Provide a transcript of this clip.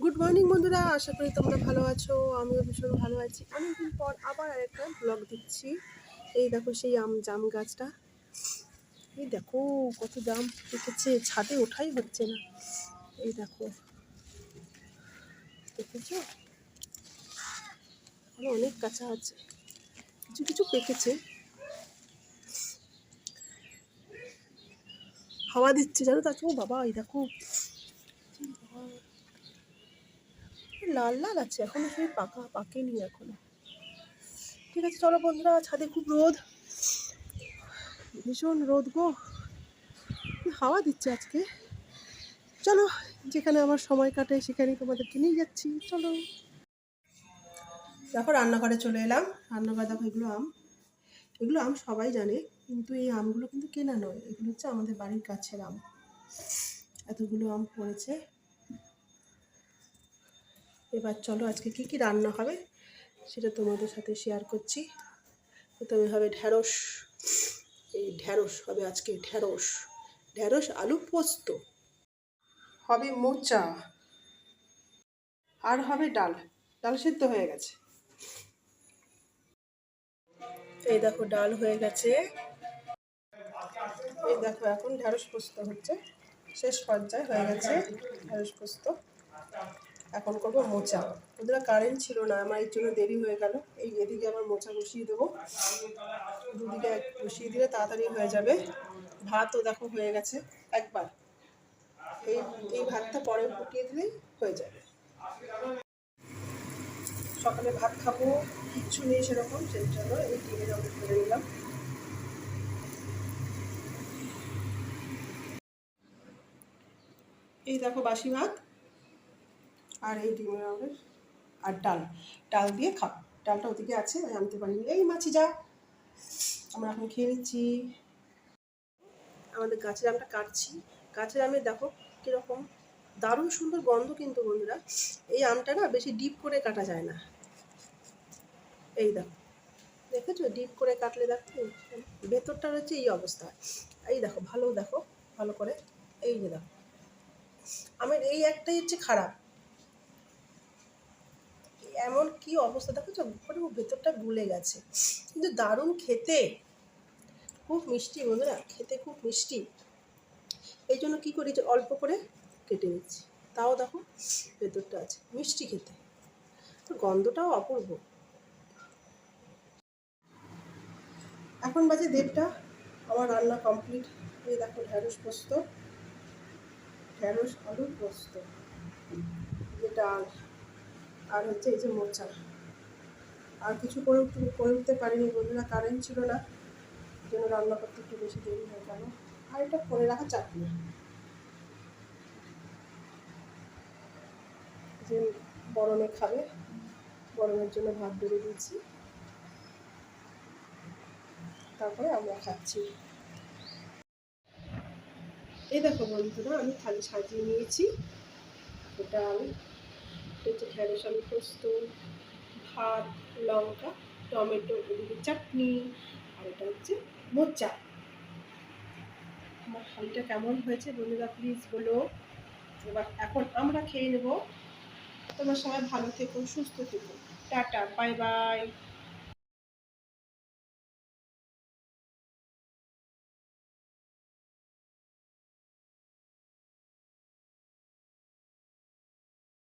Good morning বন্ধুরা। আশা করি তোমরা ভালো আছো, আমিও ভীষণ ভালো আছি। অনেকদিন পর আবার আরেকটা ব্লগ দিচ্ছি। এই দেখো সেই আম জাম গাছটা। এই দেখো কত জাম পেকেছে ছাদে ওঠাই হচ্ছে না। এই দেখো। দেখেছ? অনেক কাঁচা আছে। কিছু কিছু পেকেছে। হাওয়া দিচ্ছে, জানো? তার বাবা, এই দেখো। লাল লাল আছে, এখনও সেই পাকা পাকেনি এখনও। ঠিক আছে, চলো বন্ধুরা, ছাদে খুব রোদ। ভীষণ রোদ গো। হাওয়া দিচ্ছে আজকে? চলো, যেখানে আমার সময় কাটে সেখানেই তোমাদেরকে নিয়ে যাচ্ছি। চলো। দেখো, রান্নাঘরে চলে এলাম। রান্নাঘরে দেখো, এগুলো আম। এগুলো আম সবাই জানে, কিন্তু এই আমগুলো কিন্তু কেনা নয়। এগুলো হচ্ছে আমাদের বাড়ির কাছের আম। এতগুলো আম পড়েছে। এবার চলো আজকে কি কি রান্না হবে সেটা তোমাদের সাথে শেয়ার করছি। প্রথমে হবে ঢ্যাঁড়স। এই ঢ্যাঁড়স হবে আজকে ঢ্যাঁড়স। ঢ্যাঁড়স, আলু, পোস্ত। হবে মোচা। আর হবে ডাল। ডাল সিদ্ধ হয়ে গেছে। এই দেখো, ডাল হয়ে গেছে। এই দেখো, এখন ঢ্যাঁড়স পোস্ত হচ্ছে। শেষ পর্যায়ে হয়ে গেছে ঢ্যাঁড়স পোস্ত। এখন করব মোচা। ওদের কারেন্ট ছিল না, আমার এই জন্য দেরি হয়ে গেল। এই এদিকে আবার মোচা বসিয়ে দেবো। দুদিকে বসিয়ে দিলে তাড়াতাড়ি হয়ে যাবে। ভাতও দেখো হয়ে গেছে একবার। এই এই ভাতটা পরে ফুটিয়ে দিলেই হয়ে যাবে। সকালে ভাত খাব, কিচ্ছু নেই সেরকম, সেই জন্য এই ডিমের অমলেট করে নিলাম। এই দেখো বাসি ভাত। আর এই ডিমের অমলেট আর ডাল। ডাল দিয়ে খাও ডালটা ওদিকে আছে, আমি আনতে পারিনি। এই মাছি যা। আমরা এখন খেয়ে নিচ্ছি। আমাদের গাছের আমটা কাটছি। গাছের আমের দেখো কীরকম দারুণ সুন্দর গন্ধ কিন্তু বন্ধুরা। এই আমটা না বেশি ডিপ করে কাটা যায় না। এই দেখো। দেখেছ? ডিপ করে কাটলে দেখো। ভেতরটা রয়েছে এই অবস্থা। এই দেখো, ভালো দেখো, ভালো করে। এই যে দেখো। আমের এই একটাই হচ্ছে খারাপ। এমন কি অবস্থা? দেখো তো পুরো ভেতরটা গুলে গেছে। কিন্তু দারুণ খেতে। খুব মিষ্টি বন্ধুরা, খেতে খুব মিষ্টি। এই জন্য কী করি যে অল্প করে কেটে নিচ্ছি। তাও দেখো ভেতরটা আছে, মিষ্টি খেতে। গন্ধটাও অপূর্ব। এখন বাজে দেবটা আমার রান্না কমপ্লিট। এই দেখো ঢ্যাঁড়স পোস্ত। ঢ্যাঁড়স আলুর পোস্ত। যে ডাল আর হচ্ছে এই যে মোচা আর কিছু করে করে উঠতে পারিনি বন্ধুরা কারেন্ট ছিল না জন্য রান্না করতে একটু বেশি দেরি হয়ে গেল। আর এটা করে রাখা চাটনি যে বরণে খাবে বরণের জন্য ভাত বেড়ে দিয়েছি। তারপরে আমরা খাচ্ছি। এই দেখো বন্ধুরা, আমি থালি সাজিয়ে নিয়েছি। এটা আমি হচ্ছে ঢেঁড়স আলু পোস্ত ভাত, লঙ্কা, টমেটো, এদিকে চাটনি, আর এটা হচ্ছে মোচা। আমার হালটা কেমন হয়েছে বন্ধুরা প্লিজ বলো। এবার এখন আমরা খেয়ে নেব। তোমার সবাই ভালো থেকো, সুস্থ থেকো। Tata bye bye